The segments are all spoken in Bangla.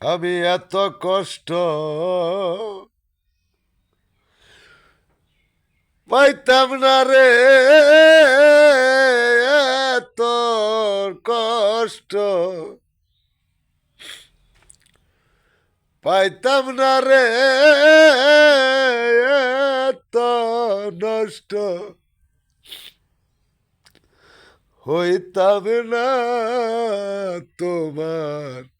আমি এত কষ্ট পাইতাম না রে, এত কষ্ট পাইতাম না রে, এত নষ্ট হইতাম না তোমার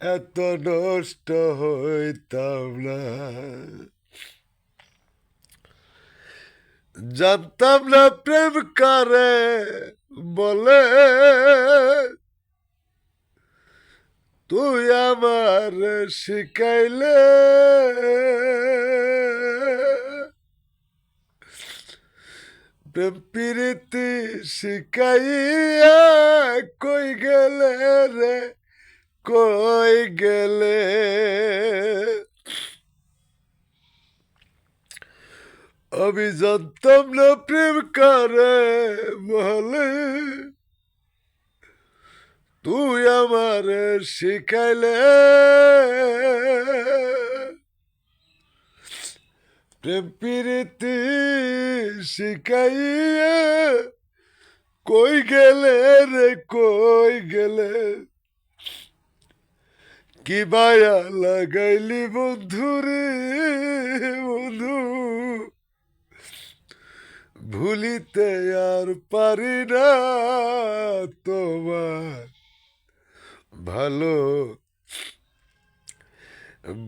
এত নষ্ট হইতাম না। জানতাম না প্রেম করে বলে। তুই আমার শিখাইলে। প্রেম প্রীতি শিখাইয়া কই গেলে রে? কই গেলে? আমি জানতাম না প্রেম করে বলে তুই আমার শিখাইলে। প্রেম প্রীতি শিখাইয়া কই গেলে রে, কই গেলে? কি মায়া লাগাইলি বন্ধু রে, বন্ধু? ভুলিতে আর পারি না তোমার ভালো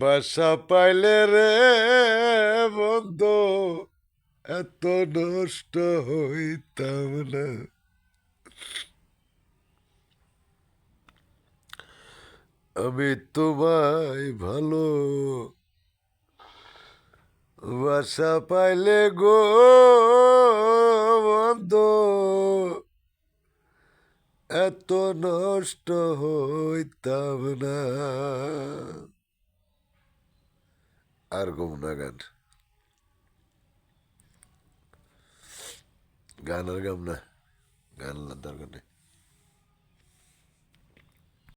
বাসা পাইলে রে বন্ধ, এত নষ্ট হইতাম না। আমি তোমায় ভালো বাসা পাইলে গো বন্ধ এত নষ্ট হইতাম না। আর গম না গান। গান আর গাম না। গান দরকার নেই।